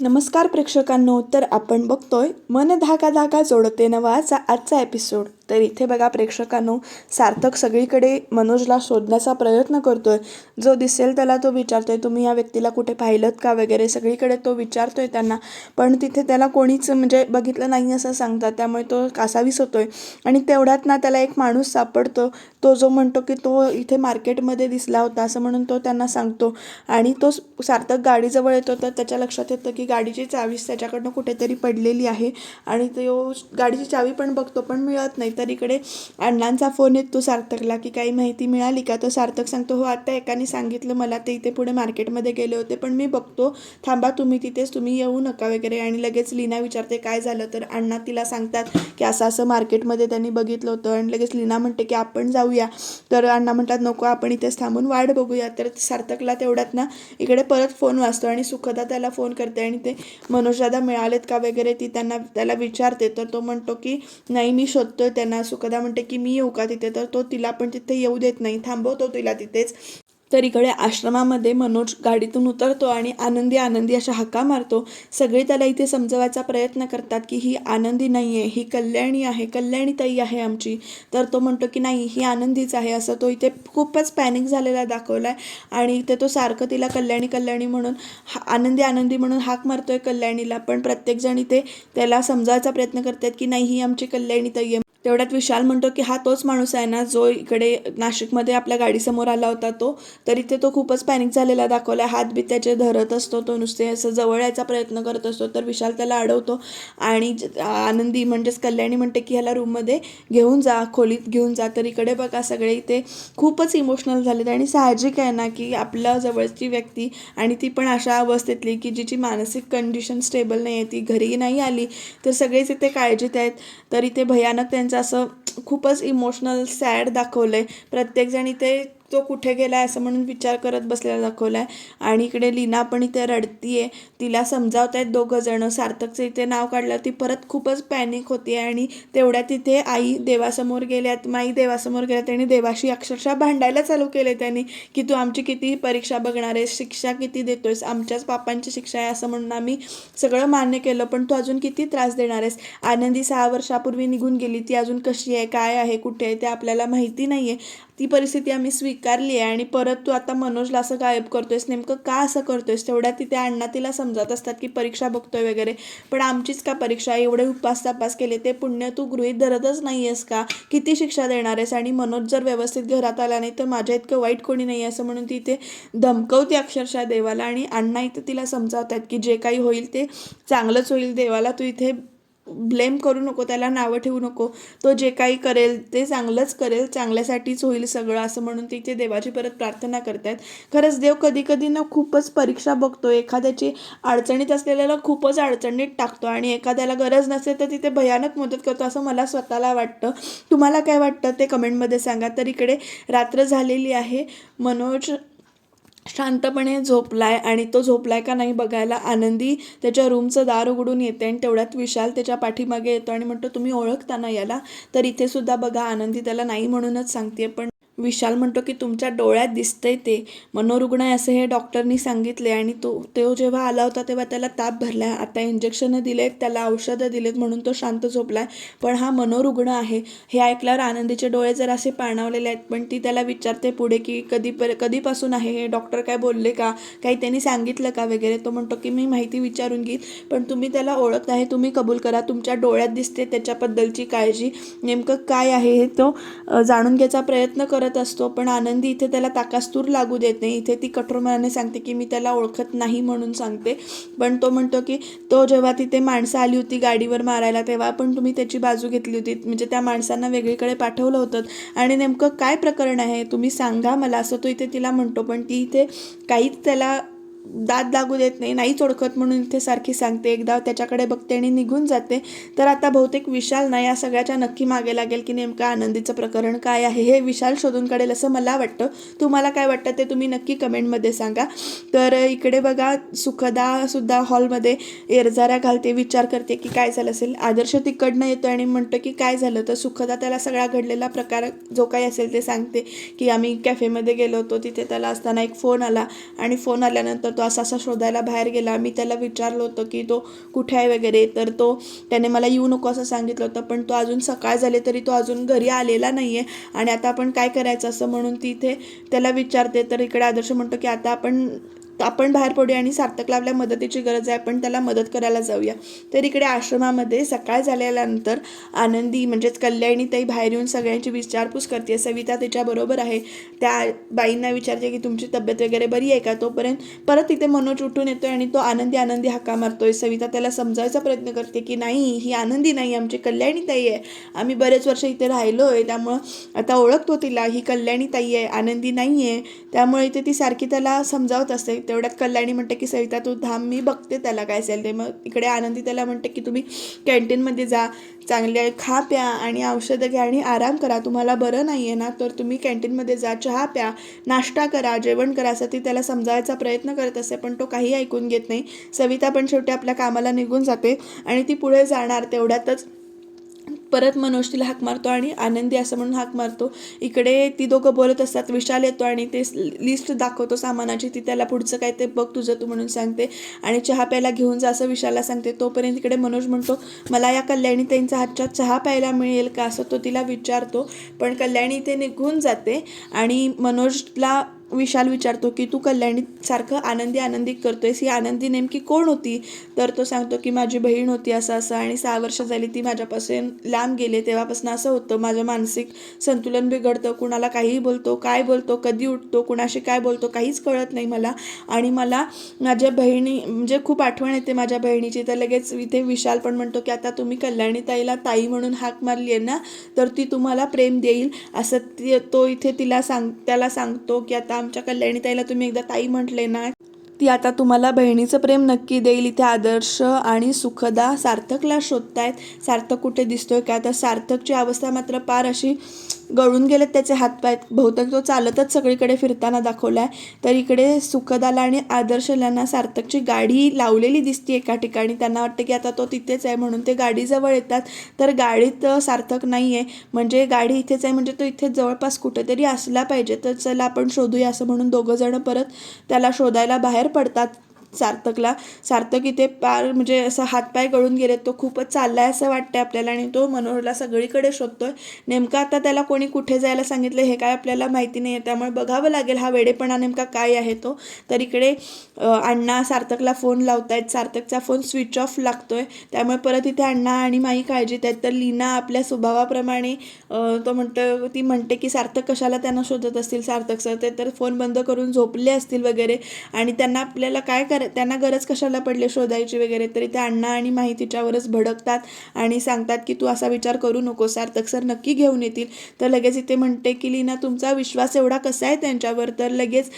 नमस्कार प्रेक्षकांनो तर आपण बघतोय मन धागा धागा जोडते नवाचा आजचा एपिसोड तर इथे बघा प्रेक्षकांनो सार्थक सगळीकडे मनोजला शोधण्याचा प्रयत्न करतोय. जो दिसेल त्याला तो विचारतोय तुम्ही या व्यक्तीला कुठे पाहिलं का? वगैरे सगळीकडे तो विचारतोय त्यांना. पण तिथे त्याला कोणीच म्हणजे बघितलं नाही असं सांगतात त्यामुळे तो कासावीस होतोय आणि तेवढ्यात ना त्याला एक माणूस सापडतो. तो जो म्हणतो की तो इथे मार्केटमध्ये दिसला होता असं म्हणून तो त्यांना सांगतो. आणि तो सार्थक गाडीजवळ येतो तर त्याच्या लक्षात येतं की गाडीची चावीस त्याच्याकडनं कुठेतरी पडलेली आहे आणि तो गाडीची चावी पण बघतो पण मिळत नाही. तर इकडे अण्णांचा फोन येतो सार्थकला की काही माहिती मिळाली का? तर सार्थक सांगतो हो आता एकाने सांगितलं मला ते इथे पुढे मार्केटमध्ये गेले होते पण मी बघतो. थांबा तुम्ही तिथेच तुम्ही येऊ नका वगैरे. आणि लगेच लीना विचारते काय झालं? तर अण्णा तिला सांगतात की असं असं मार्केटमध्ये त्यांनी बघितलं होतं. आणि लगेच लीना म्हणते की आपण जाऊया. तर अण्णा म्हणतात नको आपण इथेच थांबून वाट बघूया. तर सार्थकला तेवढ्यात ना इकडे परत फोन वाजतो आणि सुखदा त्याला फोन करते आणि ते मनोजदादा मिळालेत का वगैरे ती त्यांना त्याला विचारते. तर तो म्हणतो की नाही मी शोधतोय त्यांना. सुखदा म्हणते की मी येऊ का तिथे? तर तो तिला पण तिथे येऊ देत नाही. थांबवतो तिला तिथेच तर इकडे आश्रमामध्ये मनोज गाडीतून उतरतो आणि आनंदी आनंदी अशा हाका मारतो. सगळे त्याला इथे समजवायचा प्रयत्न करतात की ही आनंदी नाही आहे ही कल्याणी आहे कल्याणी ताई आहे आमची. तर तो म्हणतो की नाही ही आनंदीच आहे. असं तो इथे खूपच पॅनिक झालेला दाखवला आहे आणि इथे तो सारखं तिला कल्याणी कल्याणी म्हणून हा आनंदी आनंदी म्हणून हाक मारतोय कल्याणीला. पण प्रत्येकजण इथे त्याला समजायचा प्रयत्न करतात की नाही ही आमची कल्याणी ताई आहे. तेवढ्यात विशाल म्हणतो की हा तोच माणूस आहे ना जो इकडे नाशिकमध्ये आपल्या गाडीसमोर आला होता तो तर इथे तो खूपच पॅनिक झालेला दाखवला हात बी त्याचे धरत असतो तो नुसते असं जवळ यायचा प्रयत्न करत असतो तर विशाल त्याला अडवतो आणि ज- आनंदी म्हणजेच कल्याणी म्हणते की ह्याला रूममध्ये घेऊन जा खोलीत घेऊन जा तर इकडे बघा सगळे इथे खूपच इमोशनल झालेत आणि साहजिक आहे ना की आपल्या जवळची व्यक्ती आणि ती पण अशा अवस्थेतली की जिची मानसिक कंडिशन स्टेबल नाही आहे ती घरी नाही आली तर सगळेच इथे काळजीत आहेत. तर इथे भयानक त्यांचं असं खूपच इमोशनल सॅड दाखवलं आहे प्रत्येकजणी ते तो कुठे गेला आहे असं म्हणून विचार करत बसलेला दाखवला आहे आणि इकडे लीना पण इथे रडतीये. तिला समजावत आहेत दोघं जणं. सार्थकचं इथे नाव काढलं ती परत खूपच पॅनिक होती आणि तेवढ्या तिथे आई देवासमोर गेल्यात. माई देवासमोर गेल्यात आणि देवाशी अक्षरशः भांडायला चालू केले त्यांनी की तू आमची किती परीक्षा बघणार आहेस? शिक्षा किती देतोयस? आमच्याच पापांची शिक्षा आहे असं म्हणून आम्ही सगळं मान्य केलं. पण तू अजून किती त्रास देणार आहेस? आनंदी सहा वर्षापूर्वी निघून गेली. ती अजून कशी आहे? काय आहे? कुठे आहे? ते आपल्याला माहिती नाही आहे ती परिस्थिती आम्ही स्वीकारली आहे आणि परत तू आता मनोजला असं गायब करतोयस नेमकं का असं करतोयस? तेवढ्या तिथे अण्णा तिला समजत असतात की परीक्षा बघतोय वगैरे. पण आमचीच का परीक्षा? एवढे उपास तपास केले. ते पुण्य तू गृहीत धरतच नाही आहेस का? किती शिक्षा देणार आहेस आणि मनोज जर व्यवस्थित घरात आला नाही तर माझ्या इतकं वाईट कोणी नाही असं म्हणून ती इथे धमकवते अक्षरशः देवाला. आणि अण्णा इथे तिला समजावतात की जे काही होईल ते चांगलंच होईल. देवाला तू इथे ब्लेम करू नको त्याला नावं ठेवू नको. तो जे काही करेल ते चांगलंच करेल चांगल्यासाठीच होईल सगळं असं म्हणून तिथे देवाची परत प्रार्थना करतायत. खरंच देव कधी कधी ना खूपच परीक्षा बघतो एखाद्याची अडचणीत असलेल्याला खूपच अडचणीत टाकतो आणि एखाद्याला गरज नसेल तर तिथे भयानक मदत करतो असं मला स्वतःला वाटतं. तुम्हाला काय वाटतं ते कमेंटमध्ये सांगा. तर इकडे रात्र झालेली आहे. मनोज शांतपणे झोपलाय आणि तो झोपलाय का नाही बघायला आनंदी त्याच्या रूमचं दार उघडून येते आणि तेवढ्यात विशाल त्याच्या पाठीमागे येतो आणि म्हणतो तुम्ही ओळखता ना याला? तर इथे सुद्धा बघा आनंदी त्याला नाही म्हणूनच सांगते पण विशाल म्हणतो की तुमच्या डोळ्यात दिसतंय ते. मनोरुग्ण आहे असं हे डॉक्टरनी सांगितले आणि तो तो जेव्हा आला होता तेव्हा त्याला ताप भरला. आता इंजेक्शनं दिलेत त्याला औषधं दिलेत म्हणून तो शांत झोपलाय. पण हा मनोरुग्ण आहे. हे ऐकल्यावर आनंदीचे डोळे जर असे पाणावलेले आहेत पण ती त्याला विचारते पुढे की कधी पर कधीपासून आहे हे? डॉक्टर काय बोलले का? काही त्यांनी सांगितलं का वगैरे? तो म्हणतो की मी माहिती विचारून घेईन पण तुम्ही त्याला ओळख आहे तुम्ही कबूल करा. तुमच्या डोळ्यात दिसते त्याच्याबद्दलची काळजी. नेमकं काय आहे हे तो जाणून घ्यायचा प्रयत्न करत असतो पण आनंदी इथे त्याला ताकास्तूर लागू देत नाही. इथे ती कठोर मनाने सांगते की मी त्याला ओळखत नाही म्हणून सांगते. पण तो म्हणतो की तो जेव्हा तिथे माणसं आली होती गाडीवर मारायला तेव्हा पण तुम्ही त्याची बाजू घेतली होती. म्हणजे त्या माणसांना वेगळीकडे पाठवलं होतं. आणि नेमकं काय प्रकरण आहे तुम्ही सांगा मला असं तो इथे तिला म्हणतो. पण ती इथे काहीच त्याला दाद लागू देत नाही नाहीच ओळखत म्हणून इथे सारखी सांगते एकदा त्याच्याकडे बघते आणि निघून जाते. तर आता बहुतेक विशाल ना या सगळ्याच्या नक्की मागे लागेल की नेमकं आनंदीचं प्रकरण काय आहे हे विशाल शोधून काढेल असं मला वाटतं. तुम्हाला काय वाटतं ते तुम्ही नक्की कमेंटमध्ये सांगा. तर इकडे बघा सुखदासुद्धा हॉलमध्ये एरझाऱ्या घालते विचार करते की काय झालं असेल. आदर्श तिकडनं येतो आणि म्हणतो की काय झालं तर सुखदा त्याला सगळा घडलेला प्रकार जो काही असेल ते सांगते. की आम्ही कॅफेमध्ये गेलो होतो तिथे त्याला असताना एक फोन आला आणि फोन आल्यानंतर तर तो असा असा शोधायला बाहेर गेला. मी त्याला विचारलं होतं की तो कुठे आहे वगैरे. तर तो त्याने मला येऊ नको असं सांगितलं होतं. पण तो अजून सकाळ झाले तरी तो अजून घरी आलेला नाही आहे आणि आता आपण काय करायचं असं म्हणून तिथे त्याला विचारते. तर इकडे आदर्श म्हणतो की आता आपण आपण बाहेर पडूया आणि सार्थकला आपल्या मदतीची गरज आहे आपण त्याला मदत करायला जाऊया. तर इकडे आश्रमामध्ये सकाळ झाल्यानंतर आनंदी म्हणजेच कल्याणी ताई बाहेर येऊन सगळ्यांची विचारपूस करते. सविता तिच्याबरोबर आहे. त्या बाईंना विचारते की तुमची तब्येत वगैरे बरी आहे का? तोपर्यंत परत तिथे मनोज उठून येतोय आणि तो आनंदी आनंदी हाका मारतोय. सविता त्याला समजायचा प्रयत्न करते की नाही ही आनंदी नाही आमची कल्याणी ताई आहे. आम्ही बरेच वर्ष इथे राहिलो आहे त्यामुळं आता ओळखतो तिला. ही कल्याणी ताई आहे. आनंदी नाही आहे त्यामुळे इथे ती सारखी त्याला समजावत असते. तेवढ्यात कल्याणी म्हणते की सविता तू थांब मी बघते त्याला काय असेल ते. मग इकडे आनंदी त्याला म्हणते की तुम्ही कॅन्टीनमध्ये जा चांगले खा प्या आणि औषधं घ्या आणि आराम करा. तुम्हाला बरं नाही आहे ना तर तुम्ही कॅन्टीनमध्ये जा चहा प्या नाश्ता करा जेवण करा असं ती त्याला समजायचा प्रयत्न करत असते पण तो काही ऐकून घेत नाही. सविता पण शेवटी आपल्या कामाला निघून जाते आणि ती पुढे जाणार तेवढ्यातच. परत मनोज तिला हाक मारतो आणि आनंदी असं म्हणून हाक मारतो. इकडे ती दोघं बोलत असतात विशाल येतो आणि ते लिस्ट दाखवतो सामानाची. ती त्याला पुढचं काय ते बघ तुझं तू म्हणून सांगते. आणि चहा प्यायला घेऊन जा असं विशालला सांगते. तोपर्यंत इकडे मनोज म्हणतो मला या कल्याणी त्यांचा हातच्या चहा प्यायला मिळेल का? असं तो तिला विचारतो. पण कल्याणी इथे निघून जाते आणि मनोजला विशाल विचारतो की तू कल्याणी सारखं आनंदी आनंदी करतोयस? ही आनंदी नेमकी कोण होती? तर तो सांगतो की माझी बहीण होती असं असं आणि सहा वर्ष झाली ती माझ्यापासून लांब गेले. तेव्हापासून असं होतं माझं मानसिक संतुलन बिघडतं. कुणाला काहीही बोलतो काय बोलतो कधी उठतो कुणाशी काय बोलतो काहीच कळत नाही मला. आणि मला माझ्या बहिणी म्हणजे खूप आठवण येते माझ्या बहिणीची. तर लगेच इथे विशाल पण म्हणतो की आता तुम्ही कल्याणी ताईला ताई म्हणून हाक मारली आहे ना तर ती तुम्हाला प्रेम देईल. असं ती तो इथे तिला सांग त्याला सांगतो की आता आमच्या कल्याणी ताईला तुम्ही एकदा ताई म्हटले ना ती आता तुम्हाला बहिणीचं प्रेम नक्की देईल. इथे आदर्श आणि सुखदा सार्थकला शोधतायत. सार्थक कुठे दिसतोय का? तर सार्थकची अवस्था मात्र पार अशी गळून गेलेत त्याचे हातपाय. बहुतेक तो चालतच सगळीकडे फिरताना दाखवला आहे तर इकडे सुखदाला आणि आदर्शलांना सार्थकची गाडी लावलेली दिसते एका ठिकाणी. त्यांना वाटतं की आता तो तिथेच आहे म्हणून ते गाडीजवळ येतात. तर गाडीत सार्थक नाही आहे म्हणजे गाडी इथेच आहे म्हणजे तो इथेच जवळपास कुठेतरी असला पाहिजे. तर चला आपण शोधूया असं म्हणून दोघं जण परत त्याला शोधायला बाहेर पडतात. सार्थकला. सार्थक इथे पार म्हणजे असं हातपाय गळून गेले तो खूपच चालला आहे असं वाटतंय आपल्याला आणि तो मनोहरला सगळीकडे शोधतोय. नेमकं आता त्याला कोणी कुठे जायला सांगितलं हे काय आपल्याला माहिती नाही आहे त्यामुळे बघावं लागेल हा वेडेपणा नेमका काय आहे तो. तर इकडे अण्णा सार्थकला फोन लावतायत. सार्थकचा फोन स्विच ऑफ लागतोय. त्यामुळे परत इथे अण्णा आणि माई काळजीत आहेत. तर लीना आपल्या स्वभावाप्रमाणे तो म्हणतो ती म्हणते की सार्थक कशाला त्यांना शोधत असतील सार्थक सर ते तर फोन बंद करून झोपले असतील वगैरे. आणि त्यांना आपल्याला काय गर त्यांना गरज कशाला पडली शोधायची वगैरे तरी ते अण्णा आणि माही तिच्यावरच भडकतात आणि सांगतात की तू असा विचार करू नको सार्थक सर नक्की घेऊन येतील. तर लगेच इथे म्हणते की लीना तुमचा विश्वास एवढा कसा आहे त्यांच्यावर? तर लगेच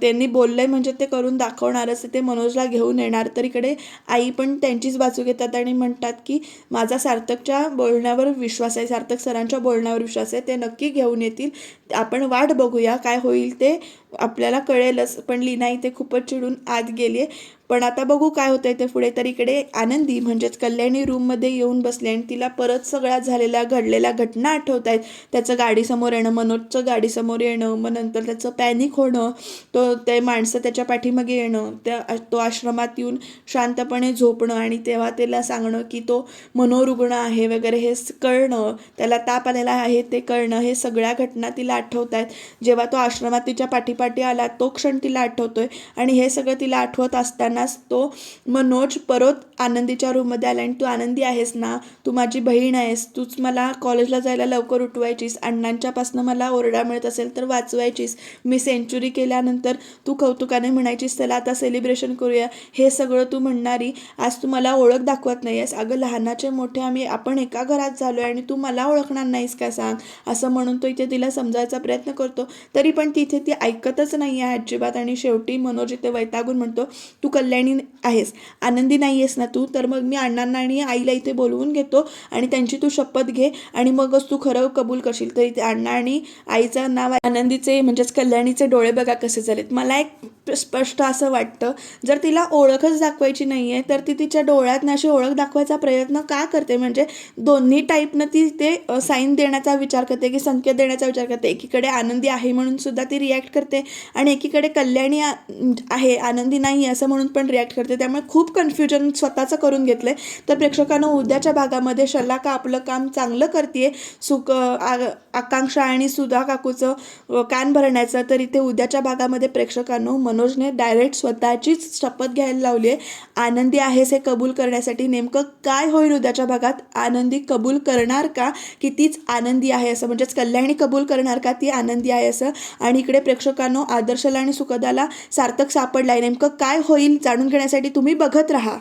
त्यांनी बोललंय म्हणजे ते करून दाखवणारच ते मनोजला घेऊन येणार. तर इकडे आई पण त्यांचीच बाजू घेतात आणि म्हणतात की माझा सार्थकच्या बोलण्यावर विश्वास आहे सार्थक सरांच्या बोलण्यावर विश्वास आहे ते नक्की घेऊन येतील. आपण वाट बघूया काय होईल ते आपल्याला कळेलच. पण लिना इथे खूपच चिडून आत गेली आहे पण आता बघू काय होतंय ते पुढे. तर इकडे आनंदी म्हणजेच कल्याणी रूममध्ये येऊन बसली आणि तिला परत सगळ्या झालेल्या घडलेल्या घटना आठवत आहेत. त्याचं गाडीसमोर येणं मनोजचं गाडीसमोर येणं मग नंतर त्याचं पॅनिक होणं तो ते माणसं त्याच्या पाठीमागे येणं त्या तो आश्रमात येऊन शांतपणे झोपणं आणि तेव्हा त्याला सांगणं की तो मनोरुग्ण आहे वगैरे हे कळणं त्याला ताप आलेला आहे ते कळणं हे सगळ्या घटना तिला आठवत आहेत. जेव्हा तो आश्रमात तिच्या पाठीपाठी आला तो क्षण तिला आठवतोय. आणि हे सगळं तिला आठवत असताना असतानाच तो मनोज परत आनंदीच्या रूममध्ये आला आणि तू आनंदी आहेस ना? तू माझी बहीण आहेस. तूच मला कॉलेजला जायला लवकर उठवायचीस. अण्णांच्यापासनं मला ओरडा मिळत असेल तर वाचवायचीस. मी सेंचुरी केल्यानंतर तू कौतुकाने म्हणायचीस त्याला आता सेलिब्रेशन करूया. हे सगळं तू म्हणणारी आज तू मला ओळख दाखवत नाही आहेस अगं लहानाचे मोठे आम्ही आपण एका घरात झालो आहे आणि तू मला ओळखणार नाहीस का सांग? असं म्हणून तो इथे तिला समजायचा प्रयत्न करतो. तरी पण तिथे ती ऐकतच नाही आहे अजिबात. आणि शेवटी मनोज इथे वैतागून म्हणतो तू कल्याणी आहेस. आनंदी नाही आहेस ना तू? तर मग मी अण्णांना आणि आईला इथे बोलवून घेतो आणि त्यांची तू शपथ घे आणि मगच तू खरं कबूल करशील. तर इथे अण्णा आणि आईचं नाव आनंदीचे म्हणजेच कल्याणीचे डोळे बघा कसे झालेत. मला एक स्पष्ट असं वाटतं. जर तिला ओळखच दाखवायची नाही आहे तर ती तिच्या डोळ्यातनं अशी ओळख दाखवायचा प्रयत्न का करते? म्हणजे दोन्ही टाईपनं ती ते साईन देण्याचा विचार करते की संकेत देण्याचा विचार करते. एकीकडे आनंदी आहे म्हणून सुद्धा ती रिॲक्ट करते आणि एकीकडे कल्याणी आहे आनंदी नाही आहे असं म्हणून पण रिॲक्ट करते. त्यामुळे खूप कन्फ्युजन स्वतःचं करून घेतलं आहे तर प्रेक्षकांना उद्याच्या भागामध्ये शलाका आपलं काम चांगलं करते सुक आकांक्षा आणि सुधा काकूचं कान भरण्याचं. तर इथे उद्याच्या भागामध्ये प्रेक्षकांनो मनोजने डायरेक्ट स्वतःचीच शपथ घ्यायला लावली आहे. आनंदी आहेस हे कबूल करण्यासाठी नेमकं काय होईल उद्याच्या भागात? आनंदी कबूल करणार का? की तीच आनंदी आहे असं? म्हणजेच कल्याणी कबूल करणार का? ती आनंदी आहे असं? आणि इकडे प्रेक्षकांनो आदर्शला आणि सुखदाला सार्थक सापडलाय. नेमकं काय होईल जाणून घेण्यासाठी तुम्ही बघत राहा.